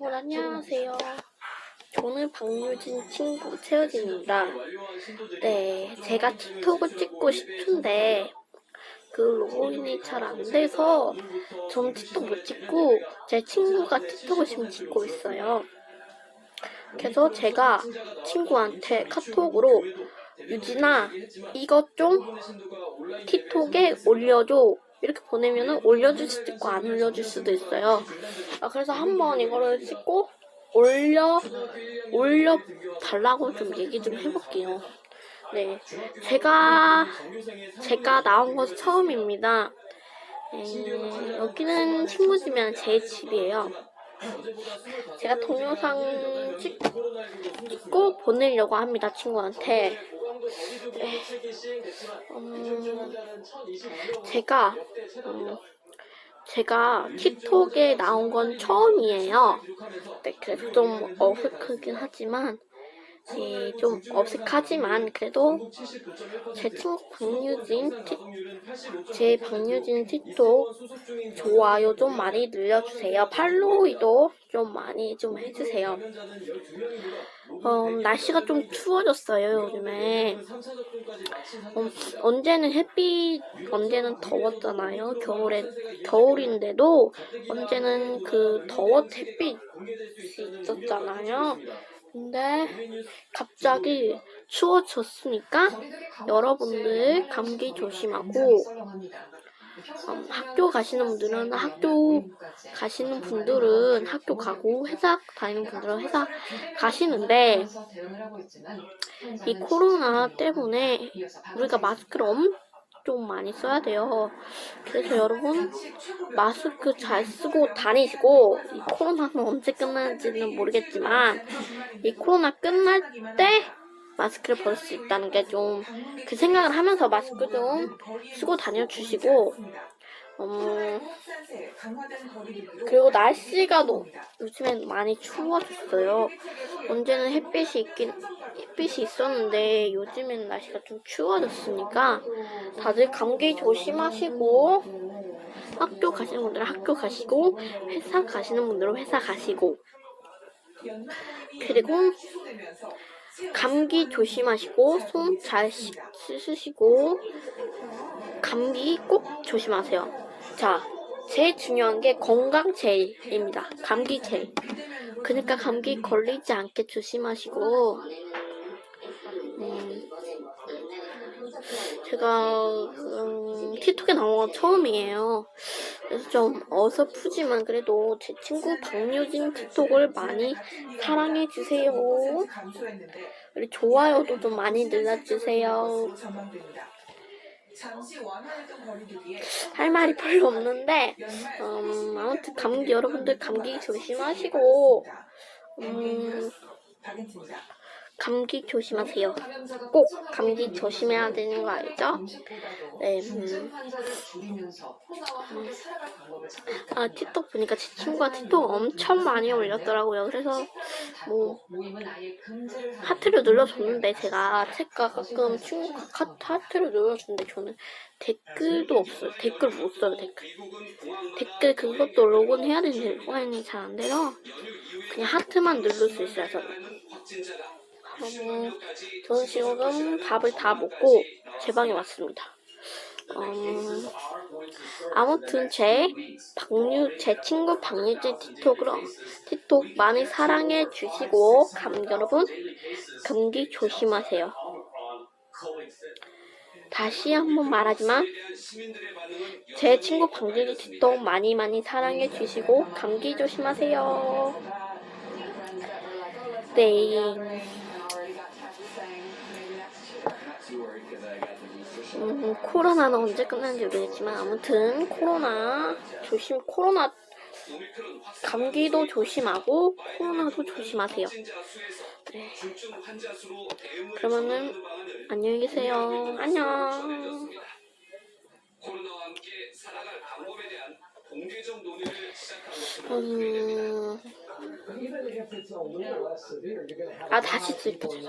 여러분 안녕하세요. 저는 박유진 친구 채우진입니다. 네, 제가 틱톡을 찍고 싶은데 그 로그인이 잘 안 돼서 전 틱톡 못 찍고 제 친구가 틱톡을 지금 찍고 있어요. 그래서 제가 친구한테 카톡으로 유진아 이것 좀 틱톡에 올려줘 이렇게 보내면은 올려줄 수도 있고 안 올려줄 수도 있어요. 아, 그래서 한번 이거를 찍고 올려 올려 달라고 좀 얘기 좀 해볼게요. 네, 제가 제가 나온 것은 처음입니다. 에, 여기는 친구 집이랑 제 집이에요. 제가 동영상 찍, 찍고 보내려고 합니다 친구한테. 네. 음, 제가 음, 제가 틱톡에 나온 건 처음이에요. 네, 그래서 좀 어색하긴 하지만, 예, 좀 어색하지만 그래도 제 친구 박유진, 틱, 제 박유진 틱톡 좋아요 좀 많이 늘려주세요. 팔로우도 좀 많이 좀 해주세요. 어, 날씨가 좀 추워졌어요 요즘에. 음, 언제는 햇빛, 언제는 더웠잖아요. 겨울에 겨울인데도 언제는 그 더웠 햇빛이 있었잖아요. 근데 갑자기 추워졌으니까 여러분들 감기 조심하고 음, 학교 가시는 분들은 학교 가시는 분들은 학교 가고 회사 다니는 분들은 회사 가시는데 이 코로나 때문에 우리가 마스크를 엄 청 많이 써야 돼요. 그래서 여러분 마스크 잘 쓰고 다니시고 이 코로나는 언제 끝날지는 모르겠지만 이 코로나 끝날 때 마스크를 벗을 수 있다는 게 좀 그 생각을 하면서 마스크 좀 쓰고 다녀주시고 음, 그리고 날씨가 너, 요즘엔 많이 추워졌어요. 언제는 햇빛이 있긴 햇빛이 있었는데 요즘엔 날씨가 좀 추워졌으니까 다들 감기 조심하시고 학교 가시는 분들은 학교 가시고 회사 가시는 분들은 회사 가시고 그리고 감기 조심하시고 손 잘 씻으시고 감기 꼭 조심하세요. 자, 제일 중요한 게 건강 제일입니다. 감기 제일. 그러니까 감기 걸리지 않게 조심하시고 제가 음, 틱톡에 나온 건 처음이에요. 그래서 좀 어설프지만 그래도 제 친구 박유진 틱톡을 많이 사랑해 주세요. 그리고 좋아요도 좀 많이 눌러주세요. 할 말이 별로 없는데 음, 아무튼 감기 여러분들 감기 조심하시고 음, 감기 조심하세요. 꼭 감기 조심해야 되는 거 알죠? 네. 음. 아 틱톡 보니까 제 친구가 틱톡 엄청 많이 올렸더라고요. 그래서 뭐 하트를 눌러줬는데 제가 제가 가끔 친구가 하- 하트를 눌러주는데 저는 댓글도 없어요. 댓글 못 써요. 댓글. 댓글 그것도 로그인 해야 되는데 로그인이 잘 안 돼서 그냥 하트만 누를 수 있어요. 저는. 음, 저는 지금 밥을 다 먹고 제 방에 왔습니다. 음, 아무튼 제 박유 제 친구 박유진 틱톡으로 틱톡 많이 사랑해 주시고 감 여러분 감기 조심하세요. 다시 한번 말하지만 제 친구 박유진 틱톡 많이 많이 사랑해 주시고 감기 조심하세요. 네. 음, 코로나는 언제 끝나는지 모르겠지만 아무튼 코로나 조심 코로나 감기도 조심하고 코로나도 조심하세요. 네. 그러면은 안녕히 계세요. 안녕. 음, 아 다시 들게